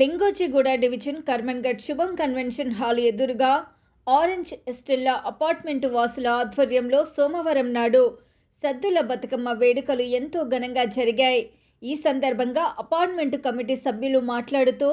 Kachiguda division Karmanghat Shubham convention hall ఎదురుగా orange Estella apartment వాసుల ఆధ్వర్యంలో సోమవారం నాడు సద్దుల బతుకమ్మ వేడుకలు ఎంతో ఘనంగా జరిగాయి. ఈ సందర్భంగా అపార్ట్మెంట్ కమిటీ సభ్యులు మాట్లాడుతూ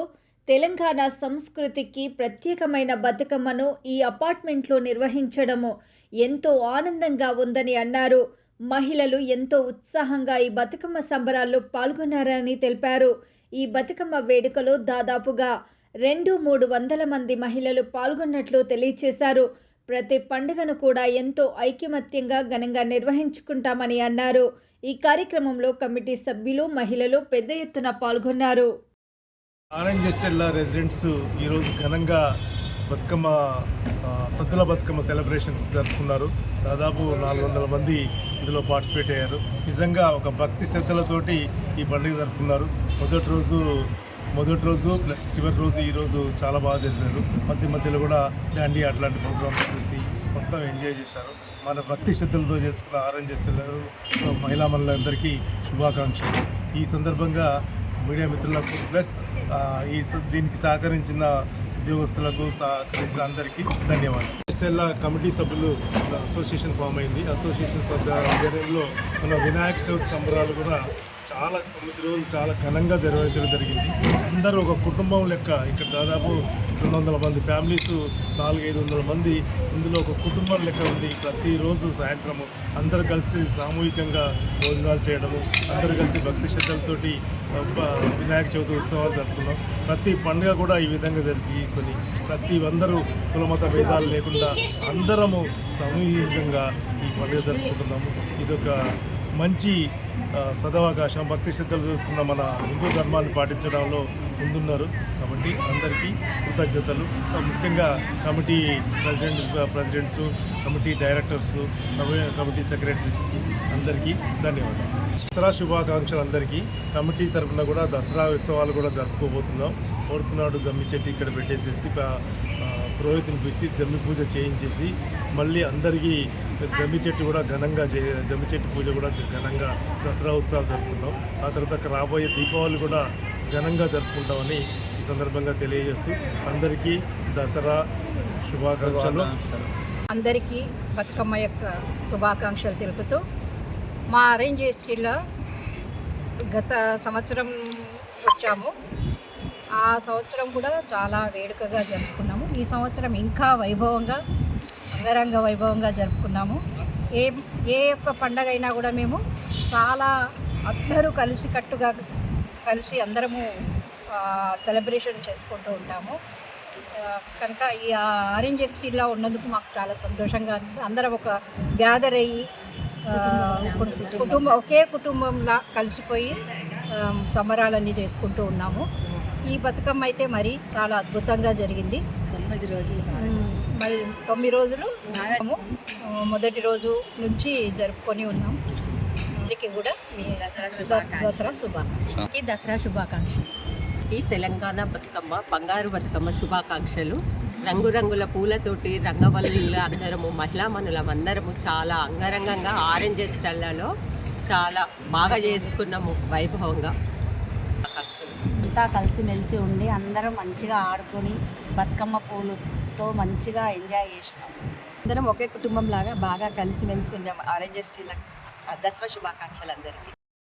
తెలంగాణ సంస్కృతికి ప్రత్యేకమైన బతుకమ్మను ఈ అపార్ట్మెంట్లో నిర్వహించడము ఎంతో ఆనందంగా ఉందని అన్నారు. మహిళలు ఎంతో ఉత్సాహంగా ఈ బతుకమ్మ సంబరాల్లో పాల్గొన్నారని తెలిపారు. ఈ బతుకమ్మ వేడుకలో దాదాపుగా రెండు మూడు వందల మంది మహిళలు పాల్గొన్నట్లు తెలియజేశారు ప్రతి పండుగను కూడా ఎంతో ఐకమత్యంగా ఘనంగా నిర్వహించుకుంటామని అన్నారు. ఈ కార్యక్రమంలో కమిటీ సభ్యులు మహిళలు పెద్ద ఎత్తున పాల్గొన్నారు. ఆరెంజ్ జిల్లా రెసిడెంట్స్ ఈరోజు ఘనంగా బతుకమ్మ సద్దుల బతుకమ్మ సెలబ్రేషన్స్ జరుపుకున్నారు. దాదాపు నాలుగు వందల మంది ఇందులో పార్టిసిపేట్ అయ్యారు. నిజంగా ఒక భక్తి శ్రద్ధలతోటి ఈ పండుగ జరుపుకున్నారు. మొదటి రోజు మొదటి రోజు ప్లస్ చివరి రోజు ఈరోజు చాలా బాగా జరిగారు మధ్య మధ్యలో కూడా డాండీ అట్లాంటి ప్రోగ్రామ్స్ చూసి మొత్తం ఎంజాయ్ చేశారు. మన భక్తి శ్రద్ధలతో చేసుకున్న ఆరెంజ్ చేస్తున్నారు మహిళా మనులందరికీ శుభాకాంక్షలు. ఈ సందర్భంగా మీడియా మిత్రులకు ప్లస్ ఈ దీనికి సహకరించిన ఉద్యోగస్తులకు సహకరించిన అందరికీ ధన్యవాదాలు. ఎస్ఎల్ఆ కమిటీ సభ్యులు అసోసియేషన్ ఫామ్ అయింది. అసోసియేషన్ సభ్యుల ఆధ్వర్యంలో మన వినాయక చవితి సంబరాలు కూడా చాలా తొమ్మిది రోజులు చాలా ఘనంగా నిర్వహించడం జరిగింది. అందరూ ఒక కుటుంబం లెక్క ఇక్కడ దాదాపు రెండు వందల మంది ఫ్యామిలీస్ నాలుగైదు వందల మంది ఇందులో ఒక కుటుంబం లెక్క ఉంది. ప్రతిరోజు సాయంత్రము అందరు కలిసి సామూహికంగా భోజనాలు చేయడము అందరు కలిసి భక్తి శ్రద్ధలతోటి వినాయక చవితి ఉత్సవాలు జరుపుకున్నాం. ప్రతి పండుగ కూడా ఈ విధంగా జరిపి కొన్ని ప్రతి అందరూ కులమత భేదాలు లేకుండా అందరము సామూహికంగా ఈ పండుగ జరుపుకుంటున్నాము. ఇదొక మంచి సదవకాశం భక్తి శ్రద్ధలు చూసుకున్న మన హిందూ ధర్మాన్ని పాటించడంలో ముందున్నారు. కాబట్టి అందరికీ కృతజ్ఞతలు. సో ముఖ్యంగా committee president presidents committee directors committee సెక్రటరీస్కి అందరికీ ధన్యవాదాలు. దసరా శుభాకాంక్షలు అందరికీ. కమిటీ తరఫున కూడా దసరా ఉత్సవాలు కూడా జరుపుకోబోతున్నాం. కోరుతున్నాడు జమ్మి చెట్టు ఇక్కడ పెట్టేసేసి పురోహితుని పిలిచి జమ్మి పూజ చేయించేసి మళ్ళీ అందరికీ జమ్మి చెట్టు కూడా ఘనంగా చే జమ్మి చెట్టు పూజ కూడా ఘనంగా దసరా ఉత్సవాలు జరుపుకుంటాం. ఆ తర్వాత రాబోయే దీపావళి కూడా ఘనంగా జరుపుకుంటామని ఈ సందర్భంగా తెలియజేస్తూ అందరికీ దసరా శుభాకాంక్షలు. అందరికీ బతుకమ్మ యొక్క శుభాకాంక్షలు తెలుపుతూ మా అరేంజ్ ఎస్టీలో గత సంవత్సరం వచ్చాము. ఆ సంవత్సరం కూడా చాలా వేడుకగా జరుపుకున్నాము. ఈ సంవత్సరం ఇంకా వైభవంగా అంగరంగ వైభవంగా జరుపుకున్నాము. ఏ ఏ ఒక్క పండగ అయినా కూడా మేము చాలా అందరూ కలిసి కట్టుగా కలిసి అందరము సెలబ్రేషన్ చేసుకుంటూ ఉంటాము. కనుక ఈ ఆరెంజ్ ఎస్టీలో ఉన్నందుకు మాకు చాలా సంతోషంగా అందరం ఒక గ్యాదర్ అయ్యి ఆ, కుటుంబం ఒకే కుటుంబంలా కలిసిపోయి సంబరాలన్నీ చేసుకుంటూ ఉన్నాము. ఈ బతుకమ్మ అయితే మరి చాలా అద్భుతంగా జరిగింది. తొమ్మిది రోజులు మరి తొమ్మిది రోజులు మొదటి రోజు నుంచి జరుపుకొని ఉన్నాం. అందరికీ కూడా మీ దసరా దస్- దసరా శుభాకాంక్షలు. ఈ దసరా శుభాకాంక్షలు. ఈ తెలంగాణ బతుకమ్మ బంగారు బతుకమ్మ శుభాకాంక్షలు. రంగురంగుల పూలతోటి రంగవల్లిల అందరము మహిళా మనులం అందరము చాలా అంగరంగంగా ఆరెంజ్ స్టల్లలో చాలా బాగా చేసుకున్నాము వైభవంగా. అంతా కలిసిమెలిసి ఉండి అందరం మంచిగా ఆడుకొని బతుకమ్మ పూలతో మంచిగా ఎంజాయ్ చేసినాం. అందరం ఒకే కుటుంబం లాగా బాగా కలిసిమెలిసి ఉన్నాము ఆరెంజ్ స్టీల్ దసరా శుభాకాంక్షలు అందరికీ.